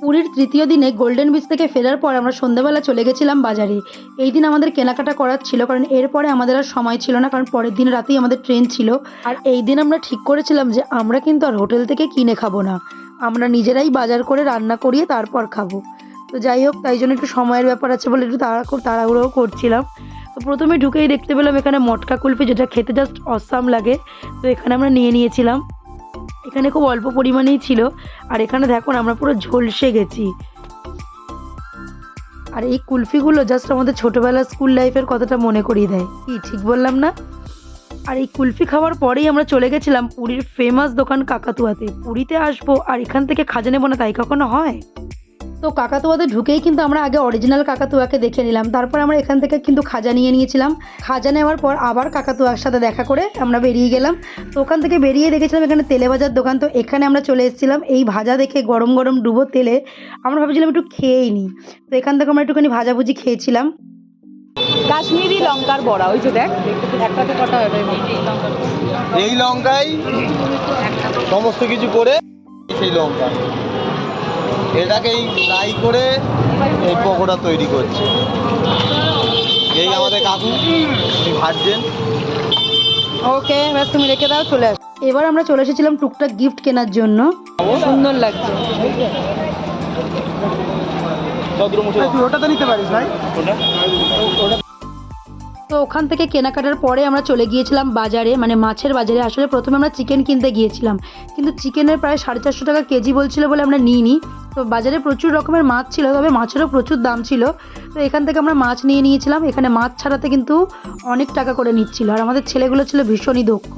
পুরীর তৃতীয় দিনে গোল্ডেন বিচ থেকে ফেরার পর আমরা সন্ধ্যাবেলা চলে গেছিলাম বাজারে। এই দিন আমাদের কেনাকাটা করার ছিল, কারণ এরপরে আমাদের আর সময় ছিল না, কারণ পরের দিন রাতেই আমাদের ট্রেন ছিল। আর এই দিন আমরা ঠিক করেছিলাম যে আমরা কিন্তু আর হোটেল থেকে কিনে খাব না। আমরা নিজেরাই বাজার করে রান্না করিয়ে তারপর খাব। তো যাই হোক, তাই জন্য একটু সময়ের ব্যাপার আছে বলে একটু তাড়া তাড়াহুড়োও করছিলাম। তো প্রথমে ঢুকেই দেখতে পেলাম এখানে মটকা কুলফি, যেটা খেতে জাস্ট অসাম লাগে। তো এখানে আমরা নিয়ে নিয়েছিলাম। এখানে খুব অল্প পরিমাণেই ছিল। আর এখানে দেখুন, আমরা পুরো ঝলসে গেছি। আর এই কুলফিগুলো জাস্ট আমাদের ছোটোবেলার স্কুল লাইফের কথাটা মনে করিয়ে দেয়। কি, ঠিক বললাম না? আর এই কুলফি খাওয়ার পরেই আমরা চলে গেছিলাম পুরীর ফেমাস দোকান কাকাতুয়াতে। পুরীতে আসব, আর এখান থেকে খাজা নেব না তাই কখনো হয়? তো কাকাতুয়াতে ঢুকেই কিন্তু আমরা আগে অরিজিনাল কাকাতুয়াকে দেখে নিলাম। তারপর আমরা এখান থেকে কিন্তু খাজা নিয়ে নিয়েছিলাম। খাজা নেওয়ার পর আবার কাকাতুয়ার সাথে দেখা করে আমরা বেরিয়ে গেলাম। তো ওখান থেকে বেরিয়ে দেখেছিলাম এখানে তেলে ভাজার দোকান। তো এখানে আমরা চলে এসেছিলাম। এই ভাজা দেখে গরম গরম ডুবো তেলে। আমরা ভাবছিলাম একটু খেয়েই নিই। তো এখান থেকে আমরা একটুখানি ভাজাভুজি খেয়েছিলাম। কাশ্মীরি লঙ্কার বড়া ওই যে দেখ একটাতে কটা হবে এই লঙ্কাই সমস্ত কিছু করে সেই লঙ্কা। এটাকেই ফ্রাই করে এই পকোড়া তৈরি করছে। এই আমাদের কাকু ভাজছেন ওকে এবার তুমি রেখে দাও চলে আস। এবার আমরা চলে এসেছিলাম টুকটাক গিফট কেনার জন্য। সুন্দর লাগছে। ওটা তো নিতে পারিস ভাই। তো ওখান থেকে কেনাকাটার পরে আমরা চলে গিয়েছিলাম বাজারে মানে মাছের বাজারে। আসলে প্রথমে আমরা চিকেন কিনতে গিয়েছিলাম। কিন্তু চিকেনের প্রায় সাড়ে চারশো টাকা কেজি বলছিল বলে আমরা নিইনি। তো বাজারে প্রচুর রকমের মাছ ছিল, তবে মাছেরও প্রচুর দাম ছিল। তো এখান থেকে আমরা মাছ নিয়ে নিয়েছিলাম। এখানে মাছ ছাড়াতে কিন্তু অনেক টাকা করে নিচ্ছিল। আর আমাদের ছেলেগুলো ছিল ভীষণই দক্ষ।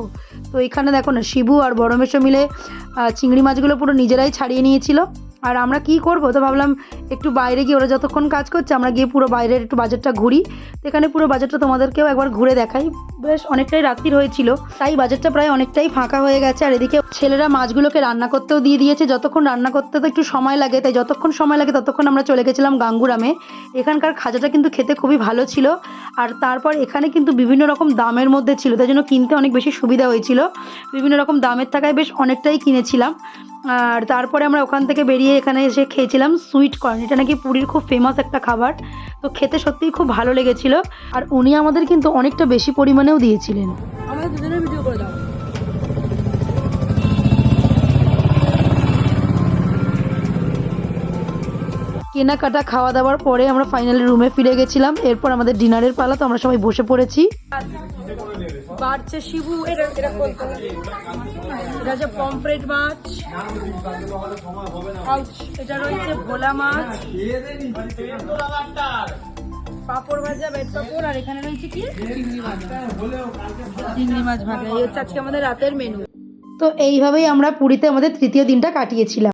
তো এখানে দেখো না, শিবু আর বড় মেশো মিলে চিংড়ি মাছগুলো পুরো নিজেরাই ছাড়িয়ে নিয়েছিল। আর আমরা কি করব? তো ভাবলাম একটু বাইরে গিয়ে ওরা যতক্ষণ কাজ করছে, আমরা গিয়ে পুরো বাইরের একটু বাজারটা ঘুরি। এখানে পুরো বাজারটা তোমাদেরকেও একবার ঘুরে দেখাই। বেশ অনেকটাই রাত্রির হয়েছিল, তাই বাজারটা প্রায় অনেকটাই ফাঁকা হয়ে গেছে। আর এদিকে ছেলেরা মাছগুলোকে রান্না করতেও দিয়ে দিয়েছে। যতক্ষণ রান্না করতে তো একটু সময় লাগে, তাই যতক্ষণ সময় লাগে ততক্ষণ আমরা চলে গেছিলাম গাঙ্গুরামে। এখানকার খাজাটা কিন্তু খেতে খুবই ভালো ছিল। আর তারপর এখানে কিন্তু বিভিন্ন রকম দামের মধ্যে ছিল, তাই জন্য কিনতে অনেক বেশি সুবিধা হয়েছিল। বিভিন্ন রকম দামের থাকায় বেশ অনেকটাই কিনেছিলাম। আর তারপরে আমরা ওখান থেকে বেরিয়ে এখানে এসে খেয়েছিলাম সুইট কর্ন এটা নাকি পুরীর খুব ফেমাস একটা খাবার। তো খেতে সত্যিই খুব ভালো লেগেছিল। আর উনি আমাদের কিন্তু অনেকটা বেশি পরিমাণেও দিয়েছিলেন। আমাদের দুজনের ভিডিও করে দাও। কেনাকাটা খাওয়া দাওয়ার পরে আমরা ফাইনালি রুমে ফিরে গেছিলাম। এরপর আমাদের ডিনারের পালা তো আমরা সবাই বসে পড়েছি। বাড়ছে শিবু এটা হচ্ছে পমফ্রেট মাছ। এটা রয়েছে ভোলা মাছ। পাপড় ভাজা বেড পাপড় আর এখানে রয়েছে কি? চিংড়ি মাছ ভাজা। এই হচ্ছে আজকে আমাদের রাতের মেনু তো এইভাবেই আমরা পুরীতে আমাদের তৃতীয় দিনটা কাটিয়েছিলাম।